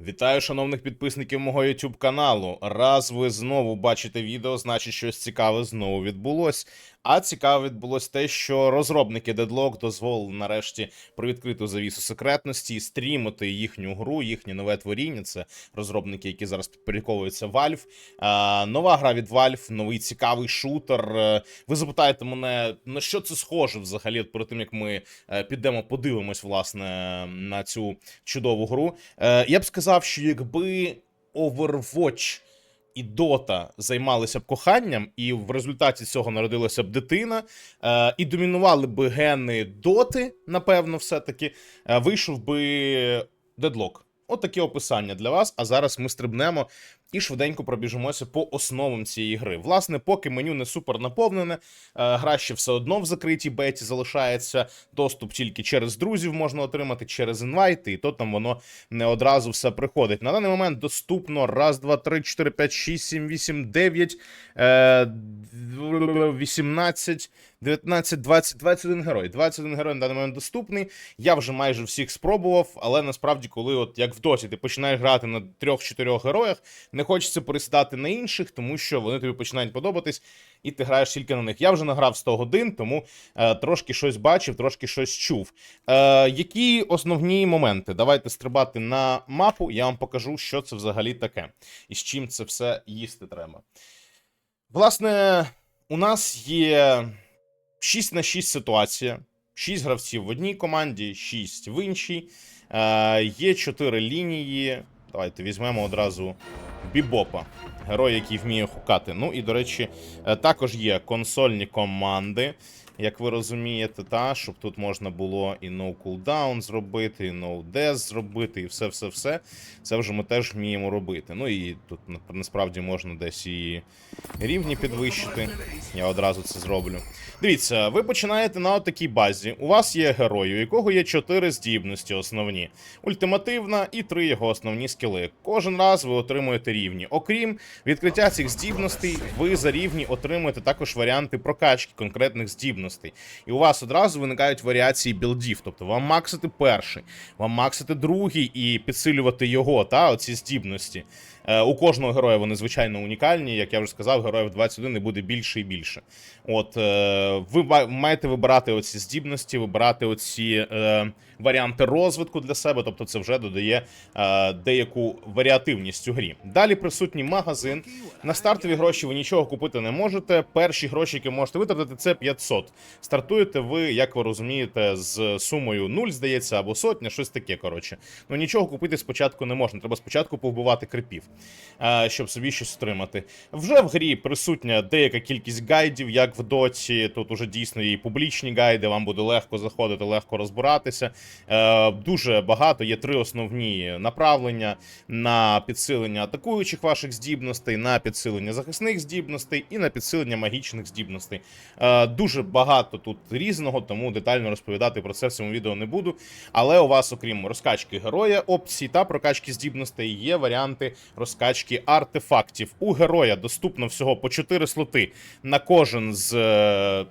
Вітаю шановних підписників мого YouTube каналу. Раз ви знову бачите відео, значить щось цікаве знову відбулось. А цікаве відбулось те, що розробники Deadlock дозволили нарешті про відкриту завісу секретності і стрімити їхню гру, їхнє нове творіння. Це розробники, які зараз підпорядковуються Valve. А, нова гра від Valve, новий цікавий шутер. Е, Ви запитаєте мене, на що це схоже взагалі, перед тим як ми е, підемо, подивимось власне на цю чудову гру. Е, я б сказав, що якби Overwatch і Dota займалися б коханням, і в результаті цього народилася б дитина, е, і домінували б гени Доти, напевно, все-таки, е, вийшов би дедлок. От таке описання для вас. А зараз ми стрибнемо і швиденько пробіжимося по основам цієї гри. Власне, поки меню не супер наповнене, е, гра ще все одно в закритій беті залишається. Доступ тільки через друзів можна отримати, через інвайти, і то там воно не одразу все приходить. На даний момент доступно раз, два, три, чотири, п'ять, шість, сім, вісім, дев'ять, е, 18, 19, 20, 21 герой. 21 герой на даний момент доступний. Я вже майже всіх спробував, але насправді, коли, от як в доті, ти починаєш грати на трьох-чотирьох героях, не хочеться пересідати на інших, тому що вони тобі починають подобатись, і ти граєш тільки на них. Я вже награв 100 годин, тому е, трошки щось бачив, трошки щось чув. Е, які основні моменти? Давайте стрибати на мапу, я вам покажу, що це взагалі таке, і з чим це все їсти треба. Власне, у нас є 6 на 6 ситуація. 6 гравців в одній команді, 6 в іншій. Е, є 4 лінії. Давайте візьмемо одразу Бібопа, герой, який вміє хукати. Ну і, до речі, е, також є консольні команди, як ви розумієте, та, щоб тут можна було і no cooldown зробити, і no death зробити, і все-все-все. Це вже ми теж вміємо робити. Ну і тут насправді можна десь і рівні підвищити. Я одразу це зроблю. Дивіться, ви починаєте на такій базі. У вас є герой, у якого є чотири здібності основні: ультимативна і три його основні скіли. Кожен раз ви отримуєте рівні. Окрім відкриття цих здібностей, ви за рівні отримуєте також варіанти прокачки конкретних здібностей. І у вас одразу виникають варіації білдів. Тобто вам максити перший, вам максити другий і підсилювати його, та оці здібності. Е, У кожного героя вони звичайно унікальні. Як я вже сказав, героїв 21 і буде більше і більше. От е, ви маєте вибирати оці здібності, вибирати оці е, варіанти розвитку для себе. Тобто, це вже додає деяку варіативність у грі. Далі присутній магазин. На стартові гроші ви нічого купити не можете. Перші гроші, які можете витратити, це 500. Стартуєте ви, як ви розумієте, з сумою 0, здається, або сотня, щось таке. Коротше. Ну нічого купити спочатку не можна. Треба спочатку повбивати крипів, щоб собі щось отримати. Вже в грі присутня деяка кількість гайдів, як в доті. Тут уже дійсно і публічні гайди, вам буде легко заходити, легко розбиратися. Е, Дуже багато. Є три основні направлення на підсилення атакуючих ваших здібностей, на підсилення захисних здібностей і на підсилення магічних здібностей. Е, Дуже багато тут різного, тому детально розповідати про це в цьому відео не буду. Але у вас, окрім розкачки героя, опцій та прокачки здібностей, є варіанти розкачки артефактів. У героя доступно всього по 4 слоти на кожен з е,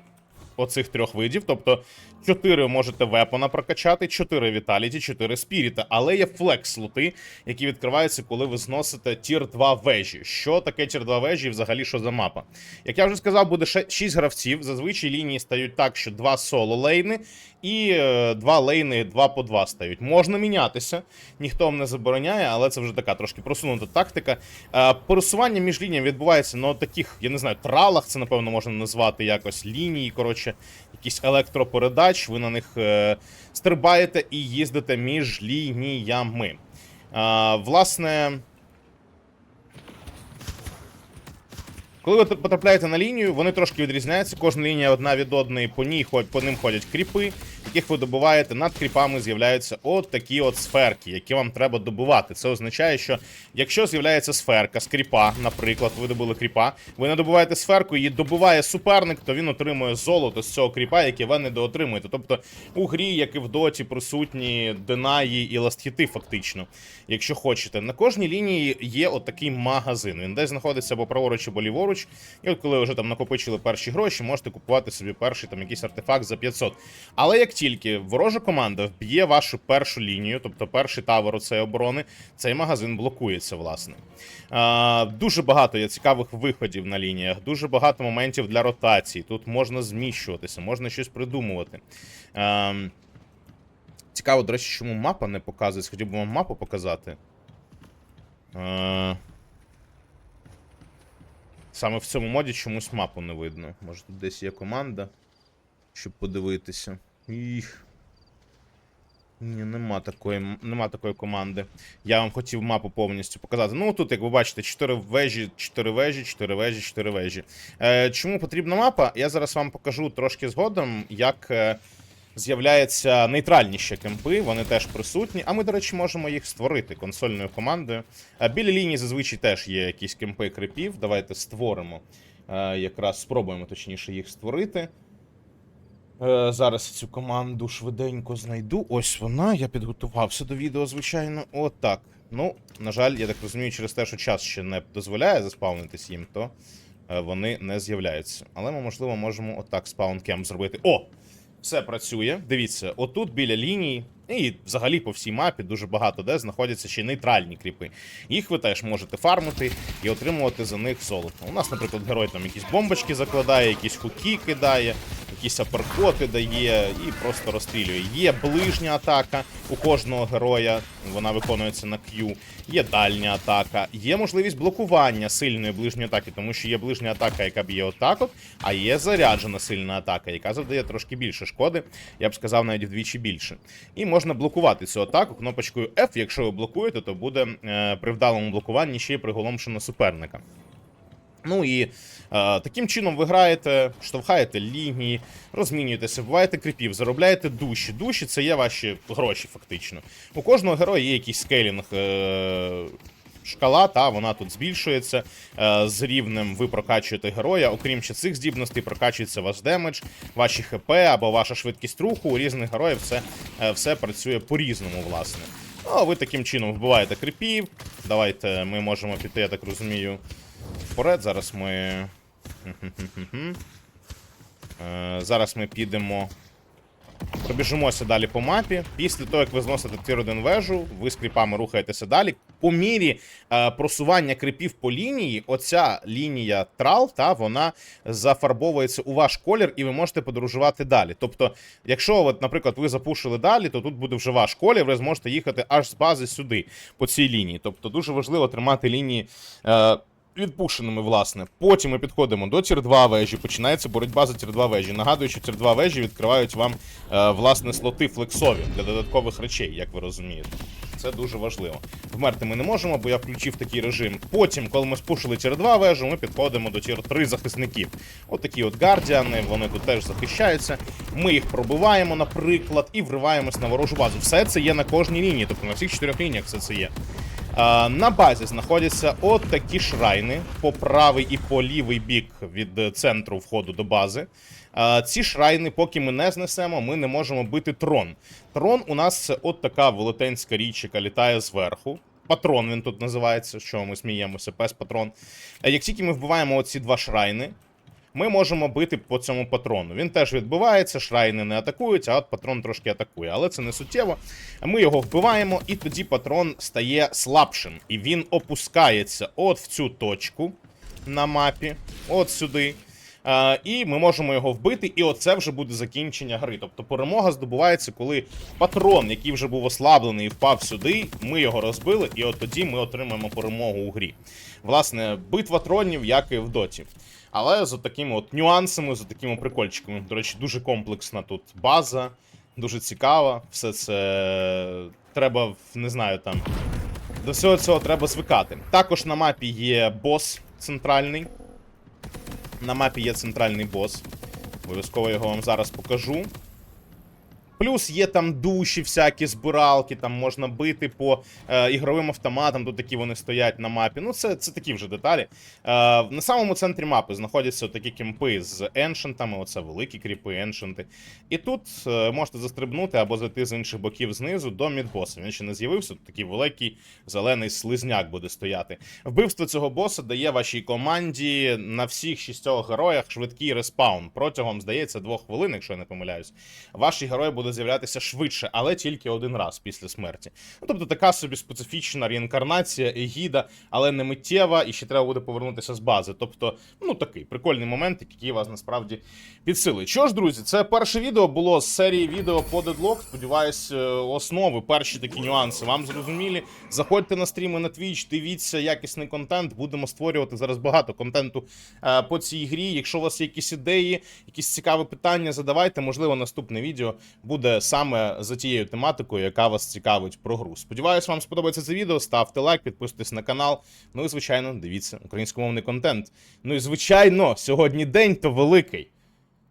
оцих трьох видів. Тобто 4 можете вепона прокачати, 4 віталіті, 4 спіріта. Але є флекс слоти, які відкриваються, коли ви зносите тір 2 вежі. Що таке тір 2 вежі і взагалі що за мапа? Як я вже сказав, буде 6 гравців. Зазвичай лінії стають так, що 2 соло лейни і 2 лейни 2 по 2 стають. Можна мінятися, ніхто вам не забороняє, але це вже така трошки просунута тактика. Е, Пересування між лініями відбувається на таких, я не знаю, тралах, це напевно можна назвати якось лінії. Коротше, якісь електропередач. Ви на них е, стрибаєте і їздите між лініями. Власне. Коли ви потрапляєте на лінію, вони трошки відрізняються. Кожна лінія одна від одної, по ній по ним ходять кріпи, яких ви добуваєте. Над кріпами з'являються от такі от сферки, які вам треба добувати. Це означає, що якщо з'являється сферка з кріпа, наприклад, ви добули кріпа, ви не добуваєте сферку, її добуває суперник, то він отримує золото з цього кріпа, яке ви не доотримуєте. Тобто у грі, як і в доті, присутні динаї і ластхіти, фактично. Якщо хочете, на кожній лінії є от магазин. Він десь знаходиться або праворуч, або ліворуч. І от коли вже там накопичили перші гроші, можете купувати собі перший там якийсь артефакт за 500. Але як тільки ворожа команда вб'є вашу першу лінію, тобто перший тавер цієї оборони, цей магазин блокується, власне. А, дуже багато є цікавих виходів на лініях, дуже багато моментів для ротації. Тут можна зміщуватися, можна щось придумувати. А, цікаво, до речі, чому мапа не показується. Хотів би вам мапу показати. А, саме в цьому моді чомусь мапу не видно. Може тут десь є команда, щоб подивитися. Їх. Ні, нема такої, нема такої команди. Я вам хотів мапу повністю показати. Ну, тут, як ви бачите, 4 вежі, 4 вежі, 4 вежі, 4 вежі. Е, чому потрібна мапа? Я зараз вам покажу трошки згодом, як е, з'являються нейтральніші кемпи, вони теж присутні. А ми, до речі, можемо їх створити консольною командою. Е, біля лінії зазвичай теж є якісь кемпи крипів. Давайте створимо. Е, якраз спробуємо точніше їх створити. Е, зараз цю команду швиденько знайду. Ось вона. Я підготувався до відео, звичайно. Отак. Ну, на жаль, я так розумію, через те, що час ще не дозволяє заспавнитись їм, то е, вони не з'являються. Але ми, можливо, можемо отак спаункем зробити. О! Все працює. Дивіться, отут біля лінії, і взагалі по всій мапі дуже багато де знаходяться ще нейтральні кріпи. Їх ви теж можете фармити і отримувати за них золото. У нас, наприклад, герой там якісь бомбочки закладає, якісь хуки кидає, якісь аперкоти дає і просто розстрілює. Є ближня атака у кожного героя, вона виконується на Q. Є дальня атака, є можливість блокування сильної ближньої атаки, тому що є ближня атака, яка б'є отак от, а є заряджена сильна атака, яка завдає трошки більше шкоди, я б сказав, навіть вдвічі більше. І можна блокувати цю атаку кнопочкою F. Якщо ви блокуєте, то буде е, при вдалому блокуванні ще й приголомшено суперника. Ну і е, таким чином ви граєте, штовхаєте лінії, розмінюєтеся, буваєте кріпів, заробляєте душі. Душі це є ваші гроші, фактично. У кожного героя є якийсь скейлінг. Е, Шкала, та вона тут збільшується е, з рівнем. Ви прокачуєте героя. Окрім ще цих здібностей, прокачується ваш демедж, ваші ХП або ваша швидкість руху. У різних героїв все, е, все працює по-різному, власне. Ну, а ви таким чином вбиваєте кріпів. Давайте ми можемо піти, я так розумію, вперед. Зараз ми. Е, Зараз ми підемо. Пробіжимося далі по мапі. Після того, як ви зносите тир 1 вежу, ви з кріпами рухаєтеся далі. По мірі е, просування кріпів по лінії, оця лінія трал, та вона зафарбовується у ваш колір, і ви можете подорожувати далі. Тобто, якщо, от, наприклад, ви запушили далі, то тут буде вже ваш колір, ви зможете їхати аж з бази сюди, по цій лінії. Тобто, дуже важливо тримати лінії. Е, Відпушеними, власне. Потім ми підходимо до тір 2 вежі. Починається боротьба за тір 2 вежі. Нагадую, що тір 2 вежі відкривають вам е, власне слоти флексові для додаткових речей, як ви розумієте. Це дуже важливо. Вмерти ми не можемо, бо я включив такий режим. Потім, коли ми спушили тір 2 вежу, ми підходимо до тір 3 захисників. От от гардіани, вони тут теж захищаються. Ми їх пробиваємо, наприклад, і вриваємось на ворожу базу. Все це є на кожній лінії, тобто на всіх чотирьох лініях все це є. На базі знаходяться от такі шрайни по правий і по лівий бік від е, центру входу до бази. Ці шрайни, поки ми не знесемо, ми не можемо бити трон. Трон у нас це от така велетенська річ, яка літає зверху. Патрон він тут називається, що ми сміємося, пес патрон. Як тільки ми вбиваємо оці два шрайни, ми можемо бити по цьому патрону. Він теж відбивається, шрайни не атакують, а от патрон трошки атакує. Але це не суттєво. Ми його вбиваємо, і тоді патрон стає слабшим. І він опускається от в цю точку на мапі, от сюди. А, і ми можемо його вбити, і оце вже буде закінчення гри. Тобто перемога здобувається, коли патрон, який вже був ослаблений, впав сюди, ми його розбили, і от тоді ми отримаємо перемогу у грі. Власне, битва тронів, як і в доті. Але з такими от нюансами, з такими прикольчиками. До речі, дуже комплексна тут база, дуже цікава. Все це треба, не знаю, там. До всього цього треба звикати. Також на мапі є бос центральний. На мапі є центральний бос. Обов'язково його вам зараз покажу. Плюс є там душі, всякі збиралки, там можна бити по е, ігровим автоматам, тут такі вони стоять на мапі. Ну, це, це такі вже деталі. Е, на самому центрі мапи знаходяться такі кемпи з еншентами, оце великі кріпи, еншенти. І тут е, можете застрибнути або зайти з інших боків знизу до мідбоса. Він ще не з'явився, тут такий великий зелений слизняк буде стояти. Вбивство цього боса дає вашій команді на всіх шістьох героях швидкий респаун. Протягом, здається, двох хвилин, якщо я не помиляюсь. Ваші герої будуть буде з'являтися швидше, але тільки один раз після смерті. Ну, тобто така собі специфічна реінкарнація, егіда, але не миттєва, і ще треба буде повернутися з бази. Тобто, ну такий прикольний момент, який вас насправді підсилить. Що ж, друзі, це перше відео було з серії відео по Deadlock. Сподіваюсь, е, основи, перші такі нюанси вам зрозумілі. Заходьте на стріми на Twitch, дивіться якісний контент. Будемо створювати зараз багато контенту е, по цій грі. Якщо у вас є якісь ідеї, якісь цікаві питання, задавайте. Можливо, наступне відео буде саме за тією тематикою, яка вас цікавить про гру. Сподіваюсь, вам сподобається це відео. Ставте лайк, підписуйтесь на канал. Ну і звичайно, дивіться українськомовний контент. Ну і звичайно, сьогодні день то великий.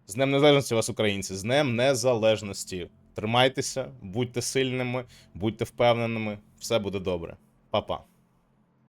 З Днем Незалежності вас, українці, з Днем Незалежності. Тримайтеся, будьте сильними, будьте впевненими, все буде добре. Па-па.